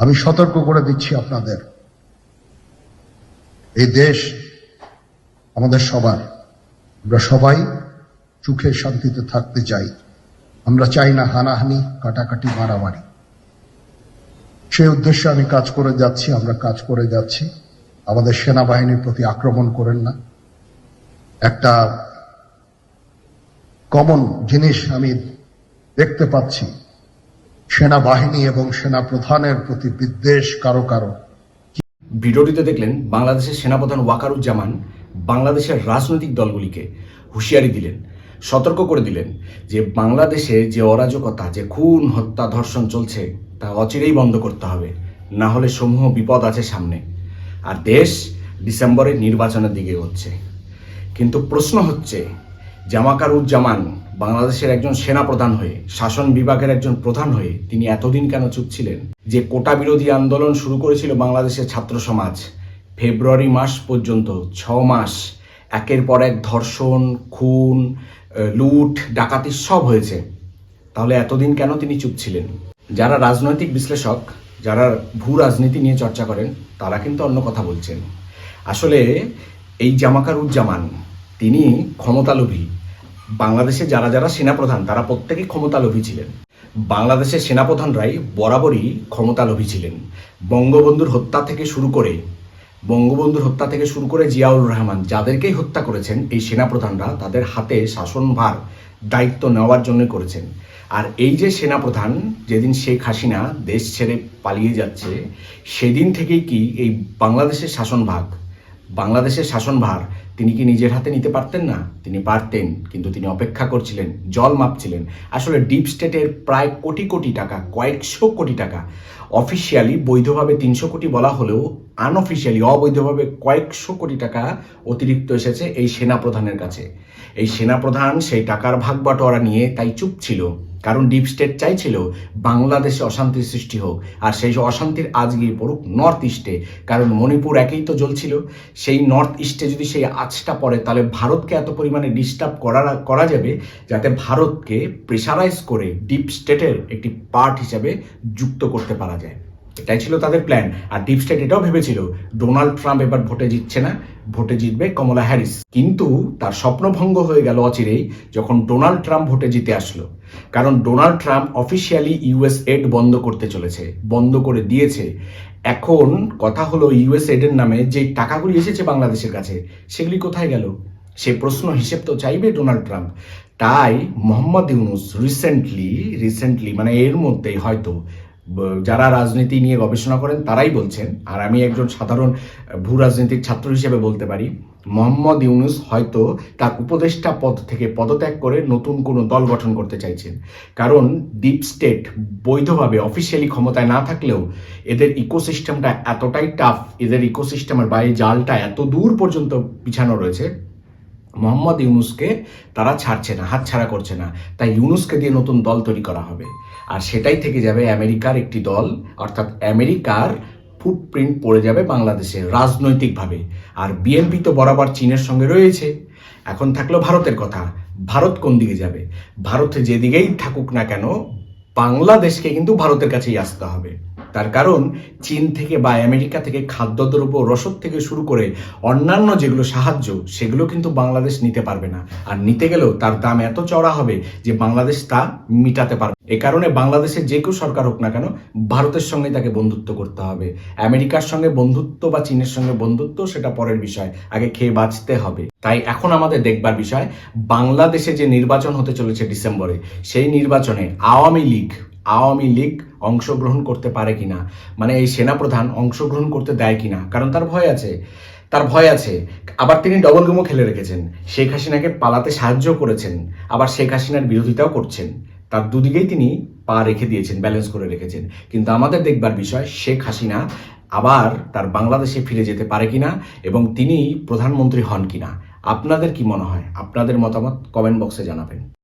আমি সতর্ক করে দিচ্ছি আপনাদের। এই দেশ আমাদের সবার। আমরা সবাই সুখে শান্তিতে থাকতে চাই। আমরা চাই না হানাহানি, কাটাকাটি, মারামারি। সেই উদ্দেশ্যে আমি কাজ করে যাচ্ছি, আমরা কাজ করে যাচ্ছি। আমাদের সেনাবাহিনীর প্রতি আক্রমণ করেন না। একটা কমন জিনিস আমি দেখতে পাচ্ছি। সেনাবাহিনী এবং সেনা প্রধানের প্রতি বিদ্বেষ কারও কারও। ভিডিওটিতে দেখলেন বাংলাদেশের সেনাপ্রধান ওয়াকারুজ্জামান বাংলাদেশের রাজনৈতিক দলগুলিকে হুঁশিয়ারি দিলেন, সতর্ক করে দিলেন যে বাংলাদেশে যে অরাজকতা, যে খুন, হত্যা, ধর্ষণ চলছে, তা অচিরেই বন্ধ করতে হবে, না হলে সমূহ বিপদ আছে সামনে। আর দেশ ডিসেম্বরের নির্বাচনের দিকে হচ্ছে কিন্তু প্রশ্ন হচ্ছে জামাকারুজ্জামান বাংলাদেশের একজন সেনাপ্রধান হয়ে, শাসন বিভাগের একজন প্রধান হয়ে তিনি এতদিন কেন চুপ ছিলেন? যে কোটা বিরোধী আন্দোলন শুরু করেছিল বাংলাদেশের ছাত্র সমাজ, ফেব্রুয়ারি মাস পর্যন্ত, ছ মাস। একের পর এক ধর্ষণ, খুন লুট, ডাকাতি সব হয়েছে। তাহলে এতদিন কেন তিনি চুপ ছিলেন? যারা রাজনৈতিক বিশ্লেষক, যারা ভূ রাজনীতি নিয়ে চর্চা করেন, তারা কিন্তু অন্য কথা বলছেন। আসলে এই জামাকারুজ্জামান তিনি ক্ষমতালোভী। বাংলাদেশে যারা যারা সেনাপ্রধান, তারা প্রত্যেকেই ক্ষমতালোভী ছিলেন। বাংলাদেশের সেনাপ্রধানরাই বরাবরই ক্ষমতালোভী ছিলেন। বঙ্গবন্ধুর হত্যা থেকে শুরু করে, বঙ্গবন্ধুর হত্যা থেকে শুরু করে জিয়াউর রহমান যাদেরকেই হত্যা করেছেন, এই সেনাপ্রধানরা তাদের হাতে শাসনভার দায়িত্ব নেওয়ার জন্য করেছেন। আর এই যে সেনাপ্রধান, যেদিন শেখ হাসিনা দেশ ছেড়ে পালিয়ে যাচ্ছে, সেদিন থেকেই কি এই বাংলাদেশের শাসনভাগ বাংলাদেশের শাসনভার, তিনি কি নিজের হাতে নিতে পারতেন না? তিনি পারতেন, কিন্তু তিনি অপেক্ষা করছিলেন, জল মাপছিলেন। আসলে ডিপ স্টেটের প্রায় কোটি কোটি টাকা, কয়েকশো কোটি টাকা, অফিসিয়ালি বৈধভাবে তিনশো কোটি বলা হলেও আনঅফিসিয়ালি, অবৈধভাবে কয়েকশো কোটি টাকা অতিরিক্ত এসেছে এই সেনাপ্রধানের কাছে। এই সেনাপ্রধান সেই টাকার ভাগ বাটোয়ারা নিয়ে তাই চুপ ছিল। কারণ ডিপ স্টেট চাইছিল বাংলাদেশে অশান্তির সৃষ্টি হোক, আর সেই অশান্তির আজ গিয়ে পড়ুক নর্থ ইস্টে কারণ মণিপুর একেই তো জ্বলছিল। সেই নর্থ ইস্টে যদি সেই আঁচটা পড়ে, তাহলে ভারতকে এত পরিমাণে ডিস্টার্ব করা করা যাবে যাতে ভারতকে প্রেশারাইজ করে ডিপ স্টেটের একটি পার্ট হিসাবে যুক্ত করতে পারা যায়। এটাই ছিল তাদের প্ল্যান আর ডিপ স্টেট এটাও ভেবেছিল ডোনাল্ড ট্রাম্প এবার ভোটে জিতছে না, ভোটে জিতবে কমলা হ্যারিস কিন্তু তার স্বপ্নভঙ্গ হয়ে গেল অচিরেই যখন ডোনাল্ড ট্রাম্প ভোটে জিতে আসলো। কারণ Donald Trump officially US aid বন্ধ করতে চলেছে, বন্ধ করে দিয়েছে। এখন কথা হলো ইউএস এডের নামে যে টাকাগুলি এসেছে বাংলাদেশের কাছে, সেগুলি কোথায় গেল? সে প্রশ্ন হিসেব তো চাইবে ডোনাল্ড ট্রাম্প তাই মোহাম্মদ ইউনুস রিসেন্টলি রিসেন্টলি মানে এর মধ্যেই হয়তো যারা রাজনীতি নিয়ে গবেষণা করেন তারাই বলছেন। আর আমি একজন সাধারণ ভূ রাজনীতির ছাত্র হিসেবে বলতে পারি, মোহাম্মদ ইউনুস হয়তো তার উপদেষ্টা পদ থেকে পদত্যাগ করে নতুন কোনো দল গঠন করতে চাইছেন। কারণ ডিপ স্টেট বৈধভাবে অফিসিয়ালি ক্ষমতায় না থাকলেও এদের ইকোসিস্টেমটা এতটাই টাফ এদের ইকোসিস্টেমের বাইরে জালটা এত দূর পর্যন্ত বিছানো রয়েছে, মোহাম্মদ ইউনুসকে তারা ছাড়ছে না, হাতছাড়া করছে না। তাই ইউনুসকে দিয়ে নতুন দল তৈরি করা হবে। আর সেটাই থেকে যাবে আমেরিকার একটি দল, অর্থাৎ আমেরিকার ফুটপ্রিন্ট পড়ে যাবে বাংলাদেশে রাজনৈতিকভাবে। আর বিএনপি তো বরাবর চীনের সঙ্গে রয়েছে। এখন থাকল ভারতের কথা। ভারত কোন দিকে যাবে? ভারতে যেদিকেই থাকুক না কেন, বাংলাদেশকে কিন্তু ভারতের কাছেই আসতে হবে। তার কারণ চীন থেকে বা আমেরিকা থেকে খাদ্যদ্রব্য রসদ থেকে শুরু করে অন্যান্য যেগুলো সাহায্য, সেগুলো কিন্তু বাংলাদেশ নিতে পারবে না। আর নিতে গেলেও তার দাম এত চড়া হবে যে বাংলাদেশ তা মিটাতে পারবে এ কারণে বাংলাদেশের যে কেউ সরকার হোক না কেন ভারতের সঙ্গে তাকে বন্ধুত্ব করতে হবে। আমেরিকার সঙ্গে বন্ধুত্ব বা চীনের সঙ্গে বন্ধুত্ব সেটা পরের বিষয়। আগে খেয়ে বাঁচতে হবে। তাই এখন আমাদের দেখবার বিষয়, বাংলাদেশে যে নির্বাচন হতে চলেছে ডিসেম্বরে, সেই নির্বাচনে আওয়ামী লীগ আওয়ামী লীগ অংশগ্রহণ করতে পারে কিনা? মানে এই সেনাপ্রধান অংশগ্রহণ করতে দেয় কিনা? কারণ তার ভয় আছে। তার ভয় আছে। আবার তিনি ডবল গেমও খেলে রেখেছেন। শেখ হাসিনাকে পালাতে সাহায্য করেছেন। আবার শেখ হাসিনার বিরোধিতাও করছেন। তার দুদিকেই তিনি পা রেখে দিয়েছেন ব্যালেন্স করে রেখেছেন। কিন্তু আমাদের দেখবার বিষয়, শেখ হাসিনা আবার তার বাংলাদেশে ফিরে যেতে পারে কিনা এবং তিনি প্রধানমন্ত্রী হন কিনা? আপনাদের কি মনে হয়? আপনাদের মতামত কমেন্ট বক্সে জানাবেন।